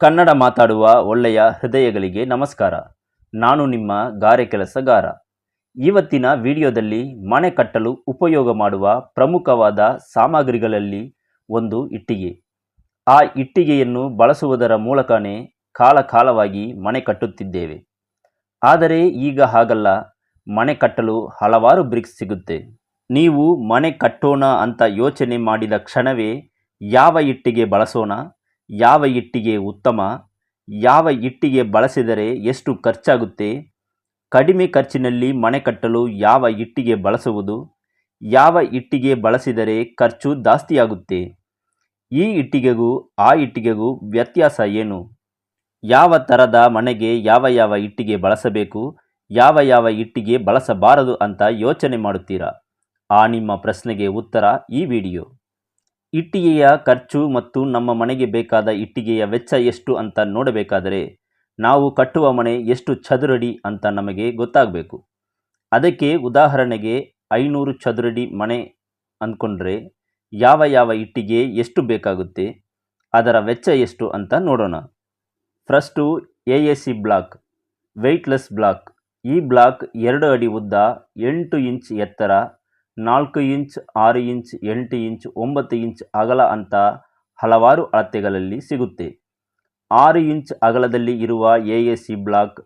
ಕನ್ನಡ ಮಾತಾಡುವ ಒಳ್ಳೆಯ ಹೃದಯಗಳಿಗೆ ನಮಸ್ಕಾರ. ನಾನು ನಿಮ್ಮ ಗಾರೆ ಕೆಲಸಗಾರ. ಇವತ್ತಿನ ವಿಡಿಯೋದಲ್ಲಿ ಮನೆ ಕಟ್ಟಲು ಉಪಯೋಗ ಮಾಡುವ ಪ್ರಮುಖವಾದ ಸಾಮಗ್ರಿಗಳಲ್ಲಿ ಒಂದು ಇಟ್ಟಿಗೆ. ಆ ಇಟ್ಟಿಗೆಯನ್ನು ಬಳಸುವುದರ ಮೂಲಕನೇ ಕಾಲಕಾಲವಾಗಿ ಮನೆ ಕಟ್ಟುತ್ತಿದ್ದೇವೆ. ಆದರೆ ಈಗ ಹಾಗಲ್ಲ. ಮನೆ ಕಟ್ಟಲು ಹಲವಾರು ಬ್ರಿಕ್ಸ್ ಸಿಗುತ್ತೆ. ನೀವು ಮನೆ ಕಟ್ಟೋಣ ಅಂತ ಯೋಚನೆ ಮಾಡಿದ ಕ್ಷಣವೇ ಯಾವ ಇಟ್ಟಿಗೆ ಬಳಸೋಣ? ಯಾವ ಇಟ್ಟಿಗೆ ಉತ್ತಮ, ಯಾವ ಇಟ್ಟಿಗೆ ಬಳಸಿದರೆ ಎಷ್ಟು ಖರ್ಚಾಗುತ್ತೆ, ಕಡಿಮೆ ಖರ್ಚಿನಲ್ಲಿ ಮನೆ ಕಟ್ಟಲು ಯಾವ ಇಟ್ಟಿಗೆ ಬಳಸುವುದು, ಯಾವ ಇಟ್ಟಿಗೆ ಬಳಸಿದರೆ ಖರ್ಚು ಜಾಸ್ತಿಯಾಗುತ್ತೆ, ಈ ಇಟ್ಟಿಗೆಗೂ ಆ ಇಟ್ಟಿಗೆಗೂ ವ್ಯತ್ಯಾಸ ಏನು, ಯಾವ ಥರದ ಮನೆಗೆ ಯಾವ ಯಾವ ಇಟ್ಟಿಗೆ ಬಳಸಬೇಕು, ಯಾವ ಯಾವ ಇಟ್ಟಿಗೆ ಬಳಸಬಾರದು ಅಂತ ಯೋಚನೆ ಮಾಡುತ್ತೀರಾ, ಆ ನಿಮ್ಮ ಪ್ರಶ್ನೆಗೆ ಉತ್ತರ ಈ ವಿಡಿಯೋ. ಇಟ್ಟಿಗೆಯ ಖರ್ಚು ಮತ್ತು ನಮ್ಮ ಮನೆಗೆ ಬೇಕಾದ ಇಟ್ಟಿಗೆಯ ವೆಚ್ಚ ಎಷ್ಟು ಅಂತ ನೋಡಬೇಕಾದರೆ, ನಾವು ಕಟ್ಟುವ ಮನೆ ಎಷ್ಟು ಚದುರಡಿ ಅಂತ ನಮಗೆ ಗೊತ್ತಾಗಬೇಕು. ಅದಕ್ಕೆ ಉದಾಹರಣೆಗೆ ಐನೂರು ಚದುರಡಿ ಮನೆ ಅಂದ್ಕೊಂಡ್ರೆ ಯಾವ ಯಾವ ಇಟ್ಟಿಗೆ ಎಷ್ಟು ಬೇಕಾಗುತ್ತೆ, ಅದರ ವೆಚ್ಚ ಎಷ್ಟು ಅಂತ ನೋಡೋಣ. First A A C block, weightless block. ಈ ಬ್ಲಾಕ್ ಎರಡು ಅಡಿ ಉದ್ದ ಎಂಟು ಇಂಚ್ ಎತ್ತರ ನಾಲ್ಕು ಇಂಚ್, ಆರು ಇಂಚ್, ಎಂಟು ಇಂಚ್, ಒಂಬತ್ತು ಇಂಚ್ ಅಗಲ ಅಂತ ಹಲವಾರು ಅಳತೆಗಳಲ್ಲಿ ಸಿಗುತ್ತೆ. ಆರು ಇಂಚ್ ಅಗಲದಲ್ಲಿ ಇರುವ ಎ ಎ ಸಿ ಬ್ಲಾಕ್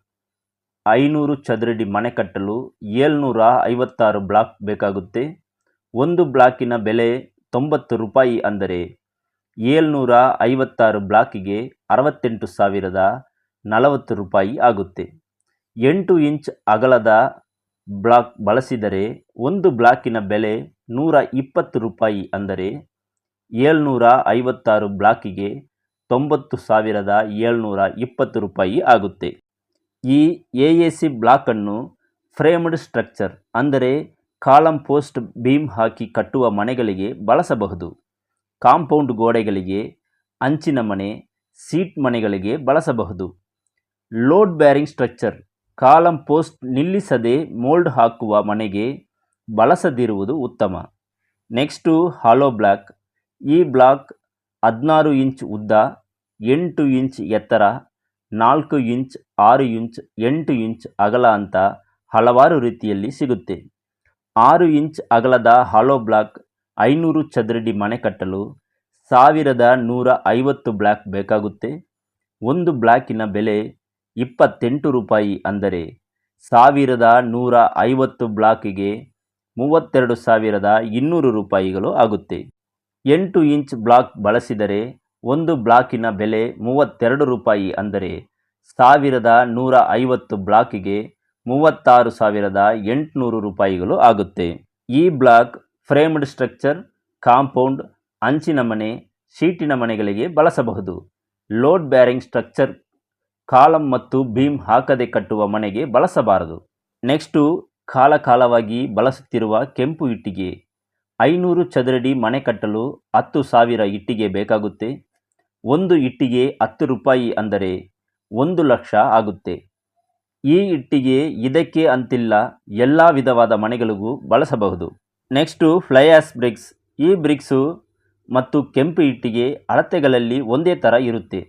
ಐನೂರು ಚದರಡಿ ಮನೆ ಕಟ್ಟಲು ಏಳ್ನೂರ ಐವತ್ತಾರು ಬ್ಲಾಕ್ ಬೇಕಾಗುತ್ತೆ. ಒಂದು ಬ್ಲಾಕಿನ ಬೆಲೆ ತೊಂಬತ್ತು ರೂಪಾಯಿ ಅಂದರೆ ಏಳ್ನೂರ ಐವತ್ತಾರು ಬ್ಲಾಕಿಗೆ ಅರವತ್ತೆಂಟು ಸಾವಿರದ ನಲವತ್ತು ರೂಪಾಯಿ ಆಗುತ್ತೆ. ಎಂಟು ಇಂಚ್ ಅಗಲದ ಬ್ಲಾಕ್ ಬಳಸಿದರೆ ಒಂದು ಬ್ಲಾಕಿನ ಬೆಲೆ ನೂರ ಇಪ್ಪತ್ತು ರೂಪಾಯಿ ಅಂದರೆ ಏಳ್ನೂರ ಐವತ್ತಾರು ಬ್ಲಾಕಿಗೆ ತೊಂಬತ್ತು ಸಾವಿರದ ಏಳ್ನೂರ ಇಪ್ಪತ್ತು ರೂಪಾಯಿ ಆಗುತ್ತೆ. ಈ ಎ ಎ ಸಿ ಬ್ಲಾಕನ್ನು ಫ್ರೇಮ್ಡ್ ಸ್ಟ್ರಕ್ಚರ್ ಅಂದರೆ ಕಾಲಂ ಪೋಸ್ಟ್ ಬೀಮ್ ಹಾಕಿ ಕಟ್ಟುವ ಮನೆಗಳಿಗೆ ಬಳಸಬಹುದು. ಕಾಂಪೌಂಡ್ ಗೋಡೆಗಳಿಗೆ, ಅಂಚಿನ ಮನೆ, ಸೀಟ್ ಮನೆಗಳಿಗೆ ಬಳಸಬಹುದು. Load bearing structure column post ನಿಲ್ಲಿಸದೆ mould ಹಾಕುವ ಮನೆಗೆ ಬಳಸದಿರುವುದು ಉತ್ತಮ. Next hollow block. ಈ ಬ್ಲಾಕ್ ಹದಿನಾರು ಇಂಚ್ ಉದ್ದ, ಎಂಟು ಇಂಚ್ ಎತ್ತರ, ನಾಲ್ಕು ಇಂಚ್, ಆರು ಇಂಚ್, ಎಂಟು ಇಂಚ್ ಅಗಲ ಅಂತ ಹಲವಾರು ರೀತಿಯಲ್ಲಿ ಸಿಗುತ್ತೆ. ಆರು ಇಂಚ್ ಅಗಲದ ಹಾಲೋ ಬ್ಲಾಕ್ ಐನೂರು ಚದರಡಿ ಮನೆ ಕಟ್ಟಲು ಸಾವಿರದ ನೂರ ಐವತ್ತು ಬ್ಲಾಕ್ ಬೇಕಾಗುತ್ತೆ. ಒಂದು ಬ್ಲಾಕಿನ ಬೆಲೆ ಇಪ್ಪತ್ತೆಂಟು ರೂಪಾಯಿ ಅಂದರೆ ಸಾವಿರದ ನೂರ ಐವತ್ತು ಬ್ಲಾಕಿಗೆ ಮೂವತ್ತೆರಡು ಸಾವಿರದ ಇನ್ನೂರು ರೂಪಾಯಿಗಳು ಆಗುತ್ತೆ. ಎಂಟು ಇಂಚ್ ಬ್ಲಾಕ್ ಬಳಸಿದರೆ ಒಂದು ಬ್ಲಾಕಿನ ಬೆಲೆ ಮೂವತ್ತೆರಡು ರೂಪಾಯಿ ಅಂದರೆ ಸಾವಿರದ ನೂರ ಐವತ್ತು ಬ್ಲಾಕಿಗೆ ಮೂವತ್ತಾರು ಸಾವಿರದ ಎಂಟುನೂರು ರೂಪಾಯಿಗಳು ಆಗುತ್ತೆ. ಈ ಬ್ಲಾಕ್ ಫ್ರೇಮ್ಡ್ ಸ್ಟ್ರಕ್ಚರ್, ಕಾಂಪೌಂಡ್, ಅಂಚಿನ ಮನೆ, ಶೀಟಿನ ಮನೆಗಳಿಗೆ ಬಳಸಬಹುದು. ಲೋಡ್ ಬ್ಯಾರಿಂಗ್ ಸ್ಟ್ರಕ್ಚರ್ ಕಾಲಮ್ ಮತ್ತು ಭೀಮ್ ಹಾಕದೆ ಕಟ್ಟುವ ಮನೆಗೆ ಬಳಸಬಾರದು. ನೆಕ್ಸ್ಟು ಕಾಲಕಾಲವಾಗಿ ಬಳಸುತ್ತಿರುವ ಕೆಂಪು ಇಟ್ಟಿಗೆ. ಐನೂರು ಚದರಡಿ ಮನೆ ಕಟ್ಟಲು ಹತ್ತು ಸಾವಿರ ಇಟ್ಟಿಗೆ ಬೇಕಾಗುತ್ತೆ. ಒಂದು ಇಟ್ಟಿಗೆ ಹತ್ತು ರೂಪಾಯಿ ಅಂದರೆ ಒಂದು ಲಕ್ಷ ಆಗುತ್ತೆ. ಈ ಇಟ್ಟಿಗೆ ಇದಕ್ಕೆ ಅಂತಿಲ್ಲ, ಎಲ್ಲ ವಿಧವಾದ ಮನೆಗಳಿಗೂ ಬಳಸಬಹುದು. Next fly ash bricks. ಈ ಬ್ರಿಕ್ಸು ಮತ್ತು ಕೆಂಪು ಇಟ್ಟಿಗೆ ಅಳತೆಗಳಲ್ಲಿ ಒಂದೇ ಥರ ಇರುತ್ತೆ.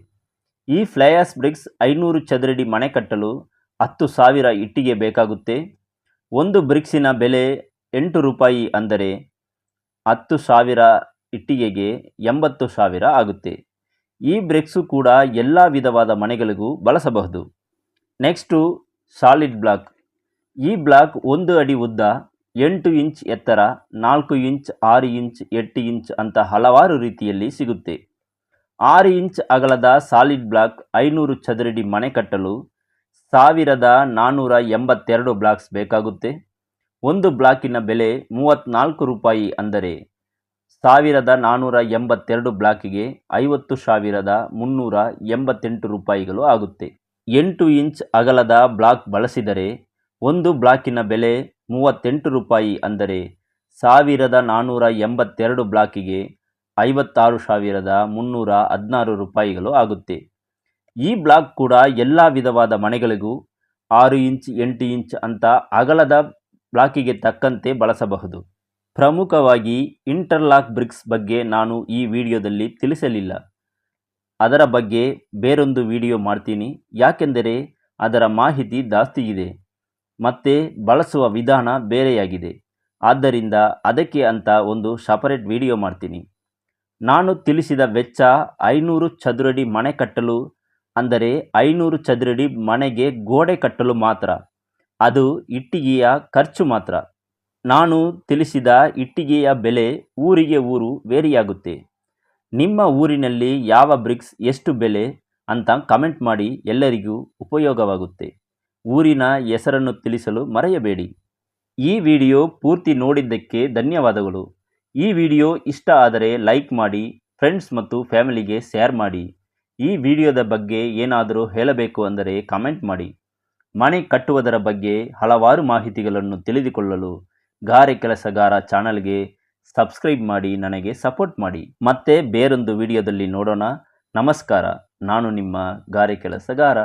ಈ ಫ್ಲೈಯಾಸ್ ಬ್ರಿಕ್ಸ್ ಐನೂರು ಚದರಡಿ ಮನೆ ಕಟ್ಟಲು ಹತ್ತು ಸಾವಿರ ಇಟ್ಟಿಗೆ ಬೇಕಾಗುತ್ತೆ. ಒಂದು ಬ್ರಿಕ್ಸಿನ ಬೆಲೆ ಎಂಟು ರೂಪಾಯಿ ಅಂದರೆ ಹತ್ತು ಸಾವಿರ ಇಟ್ಟಿಗೆಗೆ ಎಂಬತ್ತು ಸಾವಿರ ಆಗುತ್ತೆ. ಈ ಬ್ರಿಕ್ಸು ಕೂಡ ಎಲ್ಲ ವಿಧವಾದ ಮನೆಗಳಿಗೂ ಬಳಸಬಹುದು. Next solid block. ಈ ಬ್ಲಾಕ್ ಒಂದು ಅಡಿ ಉದ್ದ, ಎಂಟು ಇಂಚ್ ಎತ್ತರ, ನಾಲ್ಕು ಇಂಚ್, ಆರು ಇಂಚ್, ಎಂಟು ಇಂಚ್ ಅಂತ ಹಲವಾರು ರೀತಿಯಲ್ಲಿ ಸಿಗುತ್ತೆ. ಆರು ಇಂಚ್ ಅಗಲದ ಸಾಲಿಡ್ ಬ್ಲಾಕ್ ಐನೂರು ಚದರಡಿ ಮನೆ ಕಟ್ಟಲು ಸಾವಿರದ ನಾನ್ನೂರ ಎಂಬತ್ತೆರಡು ಬ್ಲಾಕ್ಸ್ ಬೇಕಾಗುತ್ತೆ. ಒಂದು ಬ್ಲಾಕಿನ ಬೆಲೆ ಮೂವತ್ತ್ನಾಲ್ಕು ರೂಪಾಯಿ ಅಂದರೆ ಸಾವಿರದ ನಾನ್ನೂರ ಎಂಬತ್ತೆರಡು ಬ್ಲಾಕಿಗೆ ಐವತ್ತು ಸಾವಿರದ ಮುನ್ನೂರ ಎಂಬತ್ತೆಂಟು ರೂಪಾಯಿಗಳು ಆಗುತ್ತೆ. ಎಂಟು ಇಂಚ್ ಅಗಲದ ಬ್ಲಾಕ್ ಬಳಸಿದರೆ ಒಂದು ಬ್ಲಾಕಿನ ಬೆಲೆ ಮೂವತ್ತೆಂಟು ರೂಪಾಯಿ ಅಂದರೆ ಸಾವಿರದ ನಾನ್ನೂರ ಎಂಬತ್ತೆರಡು ಬ್ಲಾಕಿಗೆ ಐವತ್ತಾರು ಸಾವಿರದ ಮುನ್ನೂರ ಹದಿನಾರು ರೂಪಾಯಿಗಳು ಆಗುತ್ತೆ. ಈ ಬ್ಲಾಕ್ ಕೂಡ ಎಲ್ಲ ವಿಧವಾದ ಮನೆಗಳಿಗೂ ಆರು ಇಂಚ್, ಎಂಟು ಇಂಚ್ ಅಂತ ಅಗಲದ ಬ್ಲಾಕಿಗೆ ತಕ್ಕಂತೆ ಬಳಸಬಹುದು. ಪ್ರಮುಖವಾಗಿ ಇಂಟರ್ಲಾಕ್ ಬ್ರಿಕ್ಸ್ ಬಗ್ಗೆ ನಾನು ಈ ವಿಡಿಯೋದಲ್ಲಿ ತಿಳಿಸಲಿಲ್ಲ. ಅದರ ಬಗ್ಗೆ ಬೇರೊಂದು ವಿಡಿಯೋ ಮಾಡ್ತೀನಿ. ಯಾಕೆಂದರೆ ಅದರ ಮಾಹಿತಿ ಜಾಸ್ತಿ ಇದೆ. ಮತ್ತು ಬಳಸುವ ವಿಧಾನ ಬೇರೆಯಾಗಿದೆ. ಆದ್ದರಿಂದ ಅದಕ್ಕೆ ಅಂತ ಒಂದು ಸಪರೇಟ್ ವಿಡಿಯೋ ಮಾಡ್ತೀನಿ. ನಾನು ತಿಳಿಸಿದ ವೆಚ್ಚ ಐನೂರು ಚದುರಡಿ ಮನೆ ಕಟ್ಟಲು, ಅಂದರೆ ಐನೂರು ಚದುರಡಿ ಮನೆಗೆ ಗೋಡೆ ಕಟ್ಟಲು ಮಾತ್ರ. ಅದು ಇಟ್ಟಿಗೆಯ ಖರ್ಚು ಮಾತ್ರ. ನಾನು ತಿಳಿಸಿದ ಇಟ್ಟಿಗೆಯ ಬೆಲೆ ಊರಿಗೆ ಊರು ವೇರಿಯಾಗುತ್ತೆ ನಿಮ್ಮ ಊರಿನಲ್ಲಿ ಯಾವ ಬ್ರಿಕ್ಸ್ ಎಷ್ಟು ಬೆಲೆ ಅಂತ ಕಮೆಂಟ್ ಮಾಡಿ ಎಲ್ಲರಿಗೂ ಉಪಯೋಗವಾಗುತ್ತೆ. ಊರಿನ ಹೆಸರನ್ನು ತಿಳಿಸಲು ಮರೆಯಬೇಡಿ. ಈ ವಿಡಿಯೋ ಪೂರ್ತಿ ನೋಡಿದ್ದಕ್ಕೆ ಧನ್ಯವಾದಗಳು. ಈ ವಿಡಿಯೋ ಇಷ್ಟ ಆದರೆ ಲೈಕ್ ಮಾಡಿ ಫ್ರೆಂಡ್ಸ್ ಮತ್ತು ಫ್ಯಾಮಿಲಿಗೆ ಶೇರ್ ಮಾಡಿ. ಈ ವಿಡಿಯೋದ ಬಗ್ಗೆ ಏನಾದರೂ ಹೇಳಬೇಕು ಅಂದರೆ ಕಮೆಂಟ್ ಮಾಡಿ. ಮನೆ ಕಟ್ಟುವುದರ ಬಗ್ಗೆ ಹಲವಾರು ಮಾಹಿತಿಗಳನ್ನು ತಿಳಿದುಕೊಳ್ಳಲು ಗಾರೆ ಕೆಲಸಗಾರ ಚಾನಲ್ಗೆ ಸಬ್ಸ್ಕ್ರೈಬ್ ಮಾಡಿ ನನಗೆ ಸಪೋರ್ಟ್ ಮಾಡಿ. ಮತ್ತೆ ಬೇರೊಂದು ವಿಡಿಯೋದಲ್ಲಿ ನೋಡೋಣ. ನಮಸ್ಕಾರ. ನಾನು ನಿಮ್ಮ ಗಾರೆ ಕೆಲಸಗಾರ.